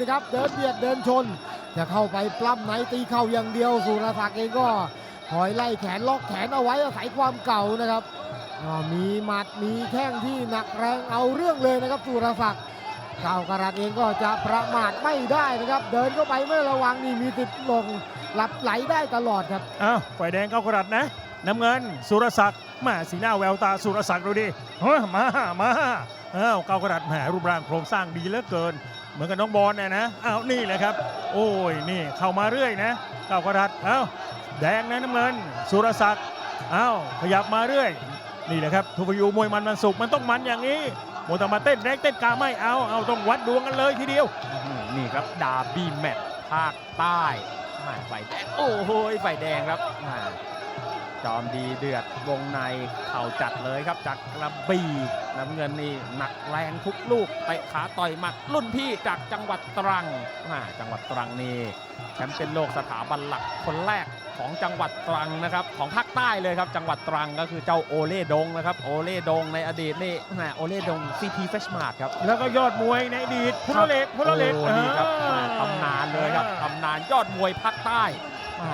นะครับเดินเบียดเดินชน จะเข้าไปปล้ำไหนตีเข่าอย่างเดียวสุรศักดิ์เองก็คอยไล่แขนล็อกแขนเอาไว้อาศัยความเก่านะครับมีหมัดมีแข้งที่หนักแรงเอาเรื่องเลยนะครับสุรศักดิ์เก้าวกรัตเองก็จะประมาทไม่ได้นะครับ เดินเข้าไปไม่ระวังนี่มีติดลงหลับไหลได้ตลอดครับอ้าวฝ่ายแดงเก้ากระดัดนะน้ำเงินสุรศักดิ์มาสีหน้าแววตาสุรศักดิ์ดูดิเฮ้ยมามาอ้าวเก้ากระดัดแหมรูปร่างโครงสร้างดีเหลือเกิน เหมือนกับน้องบอลเนี่ยนะอ้าวนี่แหละครับ โอ้ยนี่เข้ามาเรื่อยนะเก้ากระดัดอ้าวแดงนะน้ำเงิน สุรศักดิ์อ้าวขยับมาเรื่อย นี่แหละครับทุกยูมวยมันมันสุกมันต้องมันอย่างนี้โมตมาเต้นแรงเต้นกาไม่เอาเอาต้องวัดดวงกันเลยทีเดียวนี่ครับดาบี้แมตช์ภาคใต้ม่ฝ่ายแดงโอ้โหฝ่ายแดงครับ จอมดีเดือดวงในเข่าจัดเลยครับจากกระบี่น้ำเงินนี่หนักแรงทุกลูกเตะขาต่อยหมัดรุ่นพี่จากจังหวัดตรังจังหวัดตรังนี่แชมป์เป็นโลกสถาบันหลักคนแรกของจังหวัดตรังนะครับของภาคใต้เลยครับจังหวัดตรังก็คือเจ้าโอเล่ดงนะครับโอเล่ดงในอดีตนี่แม่โอเล่ดงซีพีเฟชมาร์ครับแล้วก็ยอดมวยในอดีตพุทธเลศพุทธเลศโอ้นี่ครับตำนานเลยครับตำนานยอดมวยภาคใต้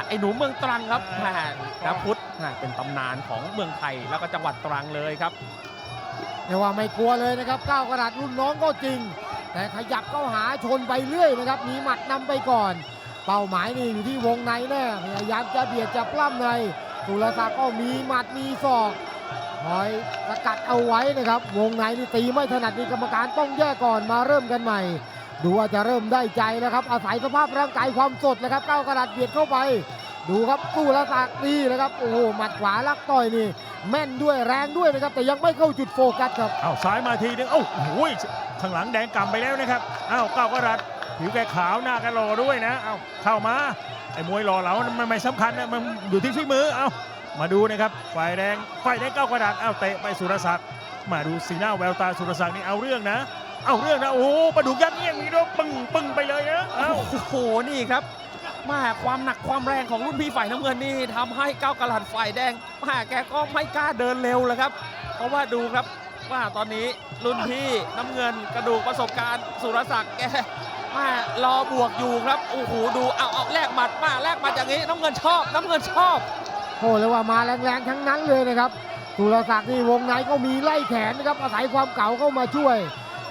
ไอ้หนูเมืองตรังครับแหม่นะพุทธ เป็นตำนานของเมืองไทยแล้วก็จังหวัดตรังเลยครับเรียกว่าไม่กลัวเลยนะครับก้าวกระดาษรุ่นน้องก็จริง แต่ขยับเข้าหาชนไปเรื่อยนะครับมีหมัดนำไปก่อน เป้าหมายนี่อยู่ที่วงในแน่พยายามจะเบียดจะปล้ำในสุรศักดิ์ก็มีหมัดมีศอกคอยสกัดเอาไว้นะครับ วงในนี่ตีไม่ถนัดนี่กรรมการต้องแยกก่อนมาเริ่มกันใหม่ ดูว่าจะเริ่มได้ใจนะครับ อาศัยสภาพร่างกายความสดนะครับก้าวกระดาษเบียดเข้าไป ดูครับสุรศักดิ์นี่นะครับโอ้โหหมัดขวาลักต่อยนี่ แม่นด้วยแรงด้วยนะครับ แต่ยังไม่เข้าจุดโฟกัสครับเอาซ้ายมาทีนึงเอ้าโอ้ยข้างหลังแดงกำไปแล้วนะครับอ้าวก้าวกระดัดผิวแกขาวหน้าแกหล่อด้วยนะเอาเข้ามาไอ้มวยหล่อเหลามันไม่สำคัญนะมันอยู่ที่ฝีมือเอามาดูนะครับฝ่ายแดงฝ่ายแดงก้าวกระดัดเอาเตะไปสุรศักดิ์มาดูสีหน้าแววตาสุรศักดิ์นี่เอาเรื่องนะ เอาเรื่องนะโอ้โหปลาดุกยักษ์เงี้ยงมีด้วยปึ้งปึ้งไปเลยนะเอาโอ้โหนี่ครับ มาความหนักความแรงของรุ่นพี่ฝ่ายน้ำเงินนี่ทำให้ก้าวกระหลัดฝ่ายแดงมาแกก็ไม่กล้าเดินเร็วเลยครับ เพราะว่าดูครับว่าตอนนี้รุ่นพี่น้ำเงินกระดูกประสบการณ์สุรศักดิ์แกมารอบวกอยู่ครับโอ้โหดูเอาเอาแลกหมัดมาแลกหมัดอย่างนี้น้ำเงินชอบ น้ำเงินชอบโอ้เลยว่ามาแรงๆทั้งนั้นเลยนะครับสุรศักดิ์นี่วงในก็มีไล่แขนนะครับอาศัยความเก่าเข้ามาช่วย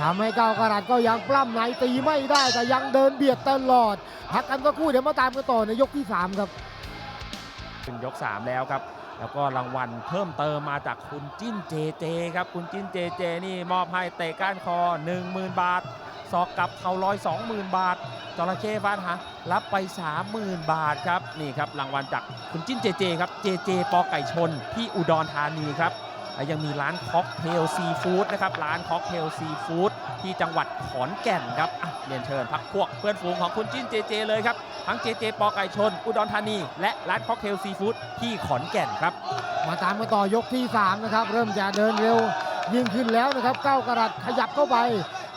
ทำให้ก้าวกระดาษก็ยังปล้ำในตีไม่ได้แต่ยังเดินเบียดตลอด พักกันก็คู่เดี๋ยวมาตามกันต่อในยกที่สามครับถึงยก 3 แล้วครับ แล้วก็รางวัลเพิ่มเติมมาจากคุณจิ้นเจเจครับ คุณจิ้นเจเจนี่มอบให้เตะก้านคอ 10,000 บาทสอกกลับเข่าลอย20,000บาทจระเข้ฟาดฮะรับไป 30,000 บาทครับนี่ครับรางวัลจากคุณจิ้นเจเจครับเจเจปอไก่ชนที่อุดรธานีครับ และยังมีร้านค็อกเทลซีฟู้ดนะครับร้านค็อกเทลซีฟู้ดที่จังหวัดขอนแก่นครับเรียนเชิญพักพวกเพื่อนฝูงของคุณจิ้นเจเจเลยครับ ทั้งเจเจปอไก่ชน อุดรธานี และร้านค็อกเทลซีฟู้ดที่ขอนแก่นครับ มาตามกันต่อยกที่สามนะครับ เริ่มจะเดินเร็วยิ่งขึ้นแล้วนะครับก้าวกระดาษขยับเข้าไป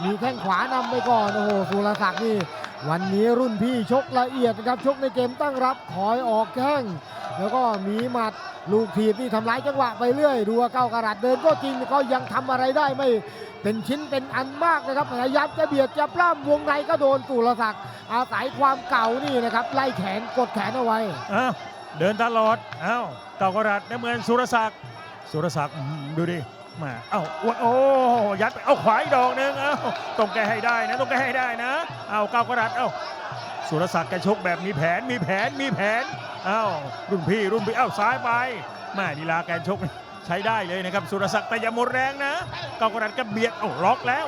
มีแข้งขวานำไปก่อน โอ้โหสุรศักดิ์นี่ วันนี้รุ่นพี่ชกละเอียดนะครับชกในเกมตั้งรับถอยออกแข้งแล้วก็มีหมัดลูกถีบนี่ทำร้ายจังหวะไปเรื่อย ดูว่าก้ากระดาษเดินก็จริงก็ยังทำอะไรได้ไม่เป็นชิ้นเป็นอันมากนะครับพยายามจะเบียดจะปล้ำวงในก็โดนสุรศักดิ์อาศัยความเก่านี่นะครับไล่แขนกดแขนเอาไว้อ้าวเดินตลอดอ้าวเก้ากระดัดน้ำเงินสุรศักดิ์สุรศักดิ์ดูดิ มาเอ้าโอ้โอ้ยัดไปเอาขวาอีกดอกหนึงเอ้าต้องแก้ให้ได้นะต้องแก้ให้ได้นะเอาเก้ากระดัดเอ้าสุรศักดิ์แกชกแบบมีแผนมีแผนมีแผนเอ้ารุ่นพี่รุ่นพี่เอ้าซ้ายไปแม่ลีลาแกชกใช้ได้เลยนะครับสุรศักดิ์แต่อย่าหมดแรงนะเก้ากระดัดก็เบียดเอ้าล็อกแล้ว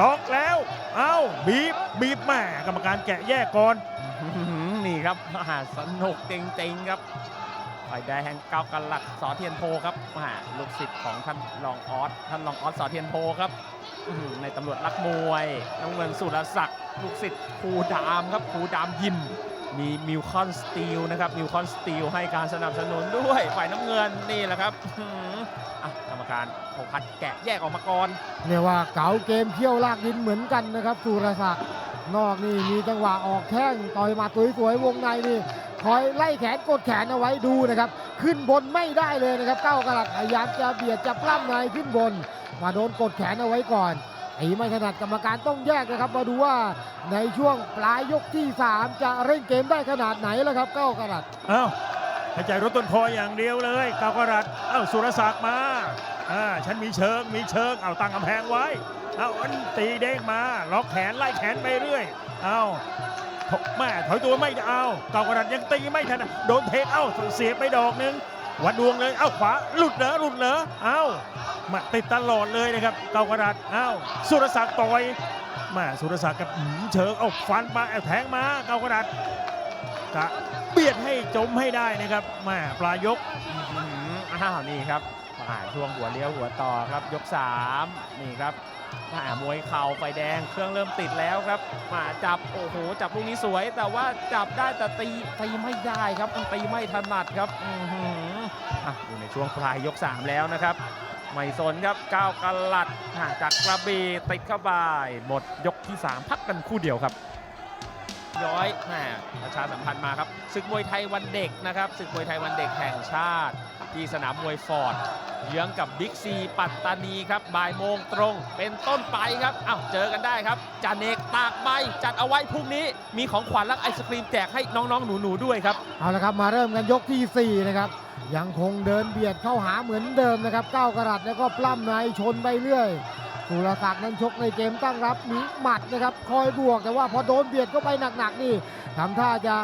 ล็อกแล้ว เอ้าบีบบีบแม่กรรมการแกะแยกก่อนนี่ครับอ่าสนุกจริงๆครับ ฝ่ายแดงเก้ากันหลัดสอเทียนโพครับอ่าลูกศิษย์ของท่านรองออสท่านรองออสสอเทียนโพครับในตำรวจรักมวยน้ำเงินสุรศักดิ์ลูกศิษย์ครูดามครับครูดามยิมมีมิวคอนสตีลนะครับมิวคอนสตีลให้การสนับสนุนด้วยฝ่ายน้ำเงินนี่แหละครับอื้อหืออะกรรมการพงพัดแกะแยกออกมาก่อนเรียกว่าเก๋าเกมเขี้ยวลากดินเหมือนกันนะครับสุรศักดิ์นอกนี่มีจังหวะออกแข้งต่อยมาสวยๆวงในนี่ คอยไล่แขนกดแขนเอาไว้ดูนะครับ ขึ้นบนไม่ได้เลยนะครับเก้ากระหลัดพยายามจะเบียดจะปล้ำในขึ้นบน มาโดนกดแขนเอาไว้ก่อนตีไม่ถนัดกรรมการต้องแยกนะครับ มาดูว่าในช่วงปลายยกที่ 3 จะเร่งเกมได้ขนาดไหนแล้วครับเก้ากระดัดเอ้าหายใจรถต้นคออย่างเดียวเลยเก้ากรัตเอ้าสุรศักดิ์มาอ่าฉันมีเชิงมีเชิงเอาตั้งกำแพงไว้เอาอันตีเด้งมา ล็อกแขนไล่แขนไปเรื่อยเอาถ แม่ถอยตัวไม่เอาเก้ากรัตยังตีไม่ทันโดนเทเอ้าเสียบไปดอกหนึงวัดดวงเลยเอ้าขวาหลุดเหรอหลุดเหรอเอ้ามาติดตลอดเลยนะครับเกากรัตเอ้าสุรศักดิ์ต่อยแมาสุรศักดิ์กับหืมเชิงเอาฟันมาเอาแทงมาเกากรัตกะเบียดให้จมให้ได้นะครับแม่ปลายกห้าวนี่ครับ อ่าช่วงหัวเลี้ยวหัวต่อครับยก 3 นี่ครับอ่ามวยเข่าไฟแดงเครื่องเริ่มติดแล้วครับ มาจับ โอ้โห จับลูกนี้สวย แต่ว่าจับได้แต่ตีตีไม่ได้ครับมันตีไม่ถนัดครับอือหืออะอยู่ในช่วงปลายยก 3 แล้วนะครับ ไม่สนครับก้าวกลัดจากกระบี่ติดเข้าไปหมดยกที่ 3 พักกันคู่เดียวครับ ย้อยแหมประชาสัมพันธ์มาครับศึกมวยไทยวันเด็กนะครับศึกมวยไทยวันเด็กแห่งชาติ ที่สนามมวยฟอร์ดเยื้องกับบิ๊กซีปัตตานีครับบ่ายโมงตรง เป็นต้นไปครับอ้าวเจอกันได้ครับจาเนกตากใบจัดเอาไว้พรุ่งนี้ มีของขวัญและไอศครีมแจกให้น้องๆ หนูๆด้วยครับเอาละครับมาเริ่มกันยกทีสี่4 นะครับ ยังคงเดินเบียดเข้าหาเหมือนเดิมนะครับก้าวกระดัดแล้วก็ปล้ำในชนไปเรื่อย สุรศักดิ์นั้นชกในเกมตั้งรับมีหมัดนะครับ คอยบวกแต่ว่าพอโดนเบียดเข้าไปหนักๆนี่ทำท่าจะ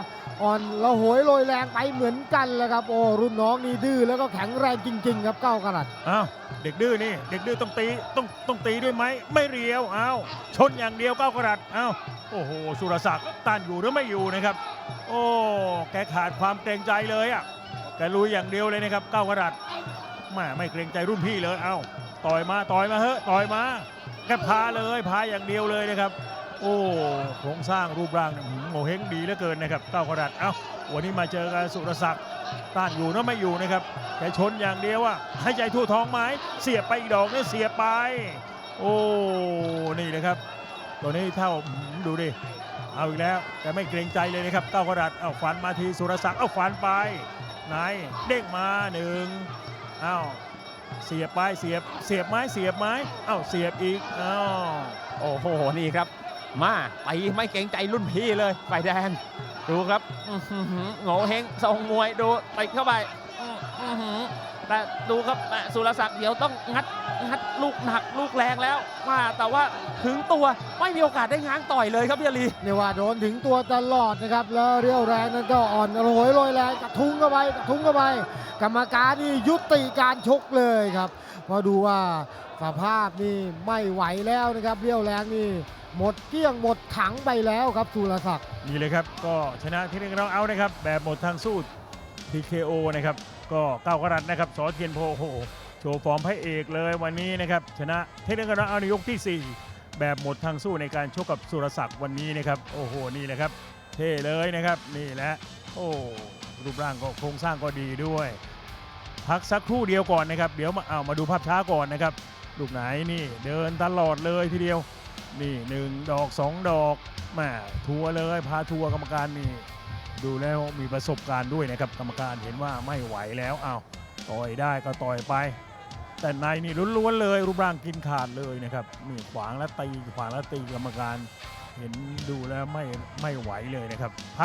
อ่อนระโหยโรยแรงไปเหมือนกันเลยครับ โอ้รุ่นน้องนี่ดื้อแล้วก็แข็งแรงจริง ๆ ครับเก้ากระดัดอ้าวเด็กดื้อนี่เด็กดื้อต้องตีต้องต้องตีด้วยไหมไม่เรียวอ้าวชนอย่างเดียวเก้ากระดัดอ้าวโอ้โหสุรศักดิ์ต้านอยู่หรือไม่อยู่นะครับ โอ้แกขาดความเกรงใจเลยอะแกลุยอย่างเดียวเลยนะครับเก้ากระดัดแม่ไม่เกรงใจรุ่นพี่เลยเอ้า ต่อยมาต่อยมาเฮ้ยต่อยมาแกพาเลยพาอย่างเดียวเลยนะครับ โอ้โครงสร้างรูปร่างเนี่ยหืมโงเฮงดีเหลือเกินนะครับก้าวกระดัดเอ้าวันนี้มาเจอกันสุรศักดิ์ต้านอยู่นะไม่อยู่นะครับแกชนอย่างเดียวอะให้ใจทั่วท้องไหมเสียบไปอีกดอกนี่เสียบไป โอ้นี่นะครับตัวนี้เท่าดูดิเอาอีกแล้ว แต่ไม่เกรงใจเลยนะครับก้าวกระดัดเอาฟันมาทีสุรศักดิ์เอาฟันไปไหนเด้งมาหนึ่งเอา เสียบไปเสียบเสียบไม้เสียบไม้เอ้าเสียบอีกอ้าโอ้โหนี่ครับ มาไปไม่เกรงใจรุ่นพี่เลยไฟแดงดูครับโง่เฮงทรงมวยดูติดเข้าไป แต่ดูครับแม่สุรศักดิ์เดี๋ยวต้องงัดงัดลูกหนักลูกแรงแล้วมาแต่ว่าถึงตัวไม่มีโอกาสได้ง้างต่อยเลยครับพี่อาลีเรียกว่าโดนถึงตัวตลอดนะครับแล้วเรี่ยวแรงนั้นก็อ่อนระหวยโรยแรงกระทุ้งเข้าไปกระทุ้งเข้าไป กรรมการนี่ยุติการชกเลยครับเพราะดูว่าสภาพนี่ไม่ไหวแล้วนะครับเรี่ยวแรงนี่หมดเกลี้ยงหมดถังไปแล้วครับสุรศักดิ์นี่เลยครับก็ชนะเทคนิคเราเอานะครับแบบหมดทางสู้ TKO นะครับ ก็ก้าวกระดัดนะครับสอเทียนโพโอโหโชว์ฟอร์มพระเอกเลยวันนี้นะครับชนะเทคนิคเราเอาในยกที่ 4 แบบหมดทางสู้ในการชกกับสุรศักดิ์วันนี้นะครับโอ้โหนี่แหละครับ เท่เลยนะครับนี่แหละโอ้รูปร่างก็โครงสร้างก็ดีด้วย พักสักครู่เดียวก่อนนะครับ เดี๋ยวมาเอามาดูภาพช้าก่อนนะครับลูกไหนนี่เดินตลอดเลยทีเดียวนี่หนึ่งดอกสองดอกแมาทัวร์เลยพาทัวร์กรรมการนี่ ดูแล้วมีประสบการณ์ด้วยนะครับกรรมการเห็นว่าไม่ไหวแล้วอ้าวต่อยได้ก็ต่อยไป แต่ในนี่ล้วนๆเลยรูปร่างกินขาดเลยนะครับนี่ขวางและตีขวางและตีกรรมการเห็นดูแล้วไม่ไม่ไหวเลยนะครับพั